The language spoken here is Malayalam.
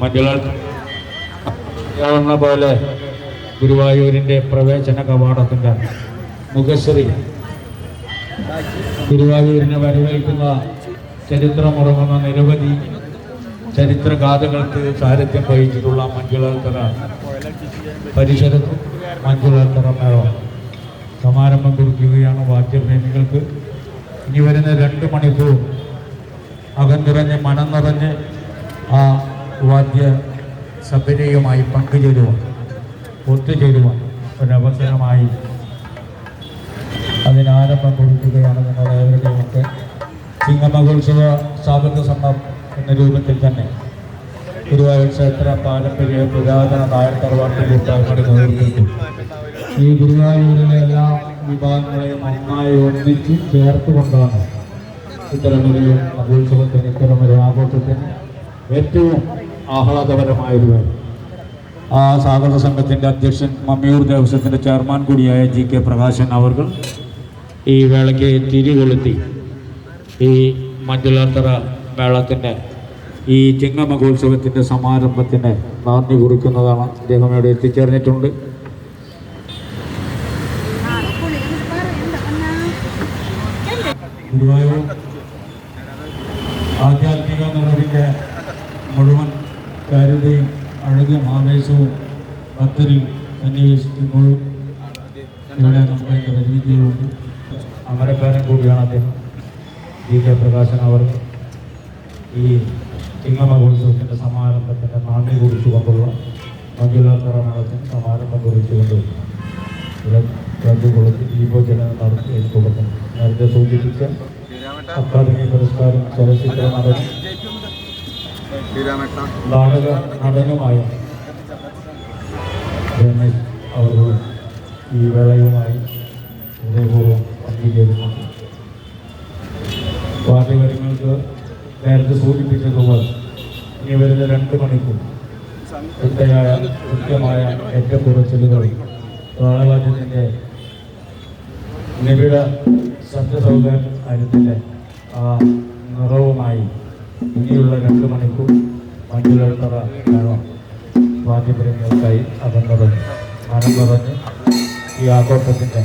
മഞ്ജുള പോലെ ഗുരുവായൂരിന്റെ പ്രവേശന കവാടത്തിന്റെ മുഖശ്രീ ഗുരുവായൂരിനെ വരവേൽക്കുന്ന ചരിത്രമുറങ്ങുന്ന നിരവധി ചരിത്രഗാഥകൾക്ക് സാരഥ്യം വഹിച്ചിട്ടുള്ള മഞ്ജുളാത്തറ പരിസരത്തും മഞ്ജുളാത്തറ മേളം സമാരംഭം കുറിക്കുകയാണ് വാദ്യപ്രേമികൾക്ക് ഇനി വരുന്ന രണ്ട് മണിക്കൂർ അകം നിറഞ്ഞ് മനം നിറഞ്ഞ് ആ വാദ്യ സഭരയുമായി പങ്കുചേരുവാൻ ഒത്തുചേരുവാൻ ഒരവസരമായി അതിനാരംഭം കൊടുക്കുകയാണ് നിങ്ങളേവരുടെയും ഒക്കെ ചിങ്ങമഹോത്സവ സ്വാഗത സമ്മം എന്ന രൂപത്തിൽ തന്നെ. ഗുരുവായൂർ ക്ഷേത്ര പാരമ്പര്യ പുരാതന നായർ തറവാട്ട് കൂട്ടായ്മയുടെ നേതൃത്വത്തിൽ ഈ ഗുരുവായൂരിലെ എല്ലാ വിഭാഗങ്ങളെയും നന്നായി ഒന്നിച്ച് ചേർത്തുകൊണ്ടാണ് ഇത്തരമൊരു മഹോത്സവത്തിന് ഇത്തരമൊരു ആഘോഷത്തിന് ഏറ്റവും ആഹ്ലാദപരമായൊരു വേള. ആ സാഗത സംഘത്തിന്റെ അധ്യക്ഷൻ മമ്മിയൂർ ദേവസ്വത്തിന്റെ ചെയർമാൻ കൂടിയായ ജി കെ പ്രകാശൻ അവർ ഈ വേളയ്ക്ക് തിരികൊളുത്തി ഈ മഞ്ജുളാത്തറ മേളത്തിന്റെ ഈ ചിങ്ങ മഹോത്സവത്തിന്റെ സമാരംഭത്തിന് നന്ദി കുറിക്കുന്നതാണ് അദ്ദേഹം ഇവിടെ എത്തിച്ചേർന്നിട്ടുണ്ട് ആധ്യാത്മിക കാര്യതയും അഴകും ആവേശവും ഭക്തരിൽ സന്നിവേശിക്കുമ്പോഴും ഇവിടെ നമ്മുടെ പ്രതിനിധികളുണ്ട് അമരക്കാരൻ കൂടിയാണ് അദ്ദേഹം. ജി കെ പ്രകാശൻ അവർ ഈ ചിങ്ങമഹോത്സവത്തിന്റെ സമാരംഭത്തിന്റെ നാന്ദി കുറിച്ചുകൊണ്ടുള്ള മഞ്ജുലാത്തറ മേളത്തിന് സമാരംഭം കുറിച്ചുകൊണ്ട് രണ്ടു കൊളുത്തി ദീപോചലനം നടത്തി തുടങ്ങും നേരത്തെ സൂചിപ്പിച്ച അക്കാദമി പുരസ്കാരം ചലച്ചിത്ര നടൻ നാടക നടനുമായ രമേശ് അവരോട് ഈ വേളയുമായി ഹൃദയപൂർവം അംഗീകരിക്കുന്നു. വാദ്യകാര്യങ്ങൾക്ക് നേരത്തെ സൂചിപ്പിച്ചതുപോലെ ഇനി വരുന്ന രണ്ട് മണിക്കൂർ കൃത്യമായ കൃത്യമായ ഏറ്റക്കുറച്ചിലുകൾ താളവാദ്യത്തിന്റെ നിബിഡ ശബ്ദസൗകര്യത്തിന്റെ ആ നിറവുമായി ഇനിയുള്ള രണ്ട് മണിക്കൂർ മഞ്ജുലത്തറ വേണം വാദ്യപ്രേമികൾക്കായി നിറഞ്ഞ് മനം നിറഞ്ഞ് ഈ ആഘോഷത്തിന്റെ